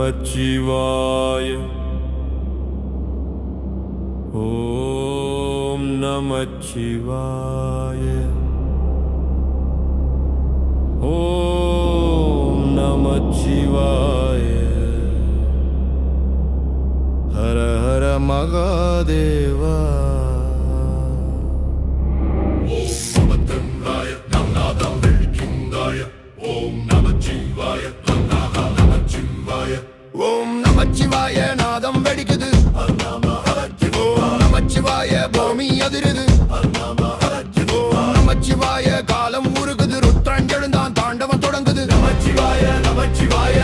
िवाय ॐ न मिवाय ॐ ॐ न हर हर मगदेवा ஓம் நமச்சிவாய நாதம் வெடிக்குது. ஓம் நமச்சிவாய பூமி அதிருது. ஓம் நமச்சிவாய காலம் உருகுது. ருத்ரஞ்செழுந்தான் தாண்டவம் தொடங்குது. நமச்சிவாய நமச்சிவாய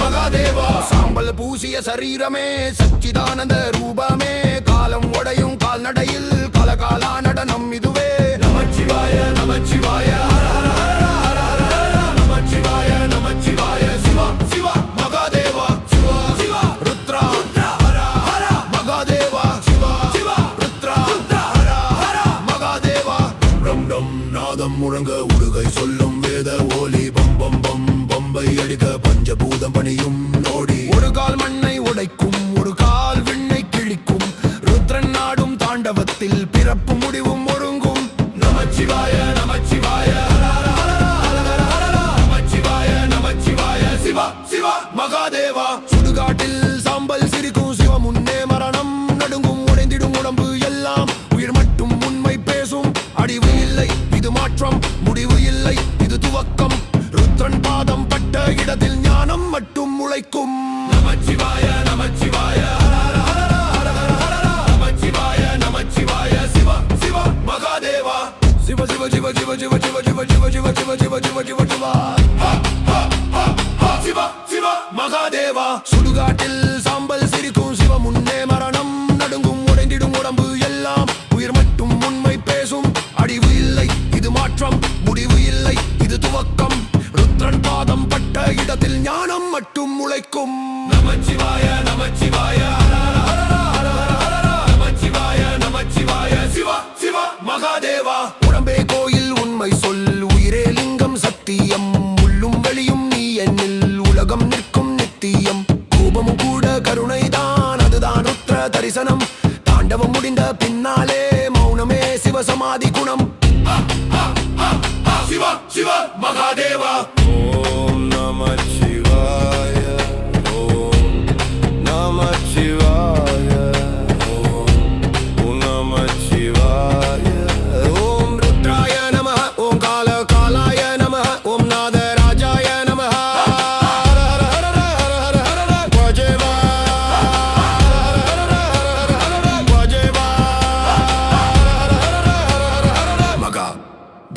மகாதேவா. சாம்பல் பூசிய சரீரமே சச்சிதானந்த ரூபமே. காலம் உடையும் கால்நடையில் கலகாலான முழங்க உடுகை சொல்லும் வேத ஓலி பம் பம் பம் பம்பை அடிக்க பஞ்சபூதம் பணியும் நோடி. ஒரு கால் மண்ணை உடைக்கும் ஒரு கால் விண்ணை கிழிக்கும். ருத்ரன் நாடும் தாண்டவத்தில் பிறப்பு முடிவும் ஒருங்கும். நமச்சிவாய நமச்சிவாய நமச்சிவாய நமச்சிவாய சிவா சிவா மகாதேவா. சுடுகாட்டில் சாம்பல் சிரிக்கும் சிவ முன்னே மரணம் நடுங்கும். உடைந்திடும் உடம்பு எல்லாம் உயிர் மட்டும் உண்மை பேசும். அடிவு இல்லை மாற்றம் முடிவு இல்லை இது துவக்கம் ருத்ரன் பாதம் பட்ட இடத்தில் ஞானம் மட்டும் முளைக்கும் நமச்சிவாய நமச்சிவாய நமச்சிவாய நமச்சிவாய சிவ சிவ மகாதேவா சிவ சிவ சிவ சிவ சிவ சிவ சிவ சிவ சிவ சிவ சிவ சிவ சிவ சிவா சிவ சிவ மகாதேவா சுடுகாட்டில் ஞானம் மட்டும் முளைக்கும். நமச்சிவாய நமச்சிவாய நமச்சிவாய நமச்சிவாய. சிவ சிவ மகாதேவா. உடம்பே கோயில் உண்மை சொல். உயிரே லிங்கம் சத்தியம். உள்ளும் வெளியும் நீ என்னில். உலகம் நிற்கும் நித்தியம். கோபமும் கூட கருணைதான். அதுதான் ருத்ர தரிசனம். தாண்டவம் முடிந்த பின்னாலே மௌனமே சிவசமாதி குணம். சிவ சிவ மகாதேவா.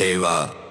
令和。